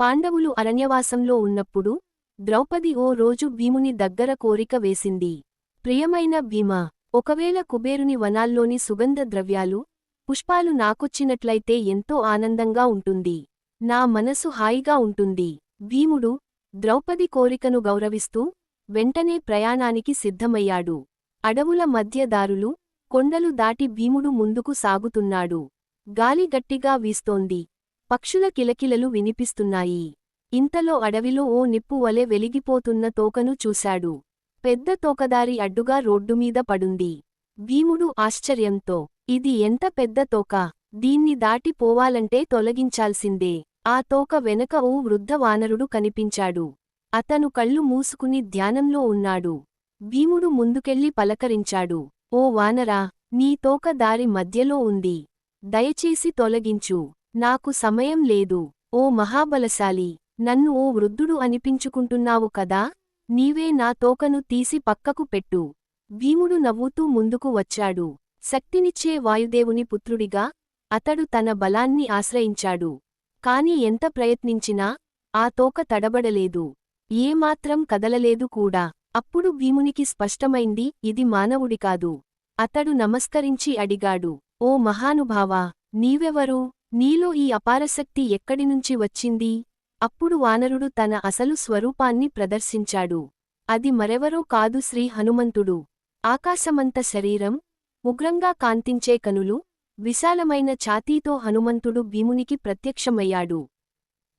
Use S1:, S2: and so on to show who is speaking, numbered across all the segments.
S1: పాండవులు అరణ్యవాసంలో ఉన్నప్పుడు ద్రౌపది ఓ రోజు భీముని దగ్గర కోరిక వేసింది. ప్రియమైన భీమ ఒకవేళ కుబేరుని వనాల్లోని సుగంధ ద్రవ్యాలు పుష్పాలు నాకొచ్చినట్లయితే ఎంతో ఆనందంగా ఉంటుంది. నా మనసు హాయిగా ఉంటుంది భీముడు ద్రౌపది కోరికను గౌరవిస్తూ వెంటనే ప్రయాణానికి సిద్ధమయ్యాడు. అడవుల మధ్యదారులు కొండలు దాటి భీముడు ముందుకు సాగుతున్నాడు. గాలి గట్టిగా వీస్తోంది. పక్షుల కిలకిలలు వినిపిస్తున్నాయి. ఇంతలో అడవిలో ఓ నిప్పు వలె వెలిగిపోతున్న తోకను చూశాడు. పెద్ద తోకదారి అడ్డుగా రోడ్డుమీద పడుంది. భీముడు ఆశ్చర్యంతో ఇది ఎంత పెద్ద తోక? దీన్ని దాటి పోవాలంటే తొలగించాల్సిందే. ఆ తోక వెనక ఓ వృద్ధ వానరుడు కనిపించాడు. అతను కళ్ళు మూసుకుని ధ్యానంలో ఉన్నాడు. భీముడు ముందుకెళ్ళి పలకరించాడు ఓ వానరా నీ తోక దారి మధ్యలో ఉంది. దయచేసి తొలగించు. నాకు సమయం లేదు ఓ మహాబలశాలి నన్ను ఓ వృద్ధుడు అనిపించుకుంటున్నావు కదా నీవే నా తోకను తీసి పక్కకు పెట్టు. భీముడు నవ్వుతూ ముందుకు వచ్చాడు. శక్తినిచ్చే వాయుదేవుని పుత్రుడిగా అతడు తన బలాన్ని ఆశ్రయించాడు. కాని ఎంత ప్రయత్నించినా ఆ తోక తడబడలేదు. ఏమాత్రం కదలలేదు కూడా. అప్పుడు భీమునికి స్పష్టమైంది ఇది మానవుడి కాదు. అతడు నమస్కరించి అడిగాడు ఓ మహానుభావా నీవెవరు? నీలో ఈ అపారశక్తి ఎక్కడినుంచి వచ్చింది? అప్పుడు వానరుడు తన అసలు స్వరూపాన్ని ప్రదర్శించాడు. అది మరెవరో కాదు శ్రీ హనుమంతుడు. ఆకాశమంత శరీరం ఉగ్రంగా కాంతించే కనులు విశాలమైన ఛాతీతో హనుమంతుడు భీమునికి ప్రత్యక్షమయ్యాడు.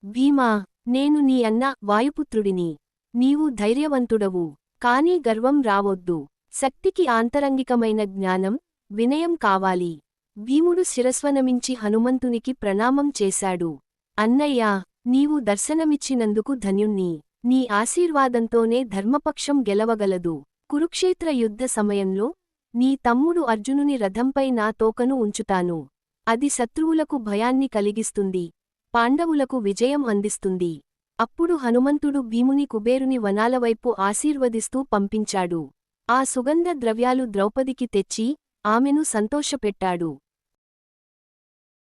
S1: భీమా నేను నీ అన్న వాయుపుత్రుడిని. నీవు ధైర్యవంతుడవు. కాని గర్వం రావొద్దు. శక్తికి ఆంతరంగికమైన జ్ఞానం వినయం కావాలి. భీముడు శిరస్వనమించి హనుమంతునికి ప్రణామం చేశాడు. అన్నయ్యా నీవు దర్శనమిచ్చినందుకు ధన్యుణ్ణి. నీ ఆశీర్వాదంతోనే ధర్మపక్షం గెలవగలదు. కురుక్షేత్ర యుద్ధ సమయంలో నీ తమ్ముడు అర్జునుని రథంపై నా తోకను ఉంచుతాను. అది శత్రువులకు భయాన్ని కలిగిస్తుంది. పాండవులకు విజయం అందిస్తుంది. అప్పుడు హనుమంతుడు భీముని కుబేరుని వనాలవైపు ఆశీర్వదిస్తూ పంపించాడు. ఆ సుగంధ ద్రవ్యాలు ద్రౌపదికి తెచ్చి ఆమెను సంతోషపెట్టాడు.